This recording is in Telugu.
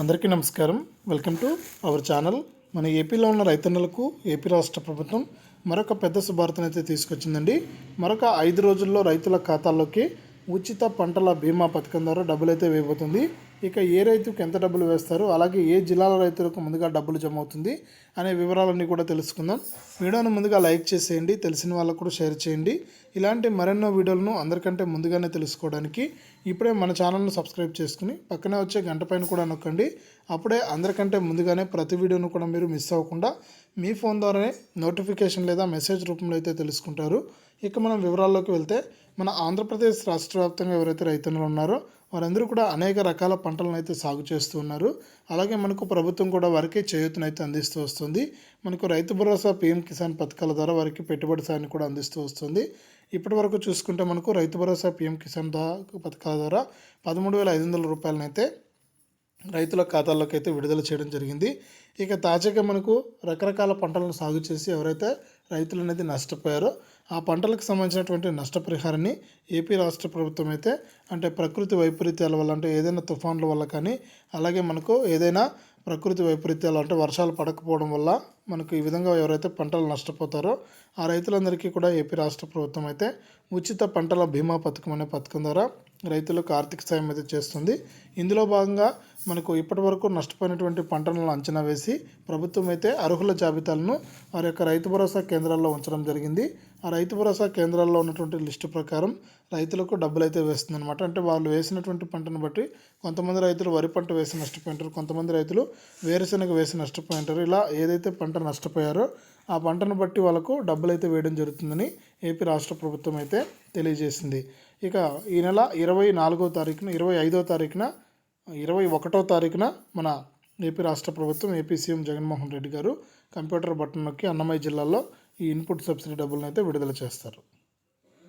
అందరికీ నమస్కారం. Welcome to our channel. మన ఏపీలో ఉన్న రైతన్నలకు ఏపీ రాష్ట్ర ప్రభుత్వం మరొక పెద్ద శుభార్తను అయితే తీసుకొచ్చిందండి. మరొక ఐదు రోజుల్లో రైతుల ఖాతాల్లోకి ఉచిత పంటల బీమా పథకం ద్వారా డబ్బులు అయితే వేయబోతుంది. ఇక ఏ రైతుకు ఎంత డబ్బులు వేస్తారు అలాగే ఏ జిల్లాల రైతులకు ముందుగా డబ్బులు జమ అవుతుంది అనే వివరాలన్నీ కూడా తెలుసుకుందాం. వీడియోను ముందుగా లైక్ చేసేయండి తెలిసిన వాళ్ళకు కూడా షేర్ చేయండి. ఇలాంటి మరెన్నో వీడియోలను అందరికంటే ముందుగానే తెలుసుకోవడానికి ఇప్పుడే మన ఛానల్ను సబ్స్క్రైబ్ చేసుకుని పక్కనే వచ్చే గంట పైన కూడా నొక్కండి. అప్పుడే అందరికంటే ముందుగానే ప్రతి వీడియోను కూడా మీరు మిస్ అవ్వకుండా మీ ఫోన్ ద్వారానే నోటిఫికేషన్ లేదా మెసేజ్ రూపంలో అయితే తెలుసుకుంటారు. ఇక మనం వివరాల్లోకి వెళ్తే మన ఆంధ్రప్రదేశ్ రాష్ట్ర వ్యాప్తంగా ఎవరైతే రైతులు ఉన్నారో వారందరూ కూడా అనేక రకాల పంటలను అయితే సాగు చేస్తూ ఉన్నారు. అలాగే మనకు ప్రభుత్వం కూడా వారికి చేయూతనైతే అందిస్తూ వస్తుంది. మనకు రైతు భరోసా పీఎం కిసాన్ పథకాల ద్వారా వారికి పెట్టుబడి సాయాన్ని కూడా అందిస్తూ వస్తుంది. ఇప్పటి వరకు చూసుకుంటే మనకు రైతు భరోసా పీఎం కిసాన్ దా పథకాల ద్వారా పదమూడు వేల ఐదు వందల రూపాయలనైతే రైతుల ఖాతాల్లోకి అయితే విడుదల చేయడం జరిగింది. ఇక తాజాగా మనకు రకరకాల పంటలను సాగు చేసి ఎవరైతే రైతులు అనేది నష్టపోయారో ఆ పంటలకు సంబంధించినటువంటి నష్టపరిహారాన్ని ఏపీ రాష్ట్ర ప్రభుత్వం అయితే అంటే ప్రకృతి వైపరీత్యాల వల్ల అంటే ఏదైనా తుఫాన్ల వల్ల కానీ అలాగే మనకు ఏదైనా ప్రకృతి వైపరీత్యాలు అంటే వర్షాలు పడకపోవడం వల్ల మనకు ఈ విధంగా ఎవరైతే పంటలు నష్టపోతారో ఆ రైతులందరికీ కూడా ఏపీ రాష్ట్ర ప్రభుత్వం అయితే ఉచిత పంటల బీమా పథకం అనే పథకం ద్వారా రైతులకు ఆర్థిక సాయం అయితే చేస్తుంది. ఇందులో భాగంగా మనకు ఇప్పటి వరకు నష్టపోయినటువంటి పంటలను అంచనా వేసి ప్రభుత్వం అయితే అర్హుల జాబితాలను వారి యొక్క రైతు భరోసా కేంద్రాల్లో ఉంచడం జరిగింది. ఆ రైతు భరోసా కేంద్రాల్లో ఉన్నటువంటి లిస్టు ప్రకారం రైతులకు డబ్బులు అయితే వేస్తుందన్నమాట. అంటే వాళ్ళు వేసినటువంటి పంటను బట్టి కొంతమంది రైతులు వరి పంట వేసి నష్టపోయింటారు కొంతమంది రైతులు వేరుశెనగ వేసి నష్టపోయింటారు. ఇలా ఏదైతే పంట నష్టపోయారో ఆ పంటను బట్టి వాళ్ళకు డబ్బులు అయితే వేయడం జరుగుతుందని ఏపీ రాష్ట్ర ప్రభుత్వం అయితే తెలియజేసింది. ఇక ఈ నెల ఇరవై నాలుగో తారీఖున ఇరవై ఐదో తారీఖున ఇరవై ఒకటో తారీఖున మన ఏపీ రాష్ట్ర ప్రభుత్వం ఏపీ సీఎం జగన్మోహన్ రెడ్డి గారు కంప్యూటర్ బటన్ నొక్కి అన్నమయ్య జిల్లాలో ఈ ఇన్పుట్ సబ్సిడీ డబ్బులను అయితే విడుదల చేస్తారు.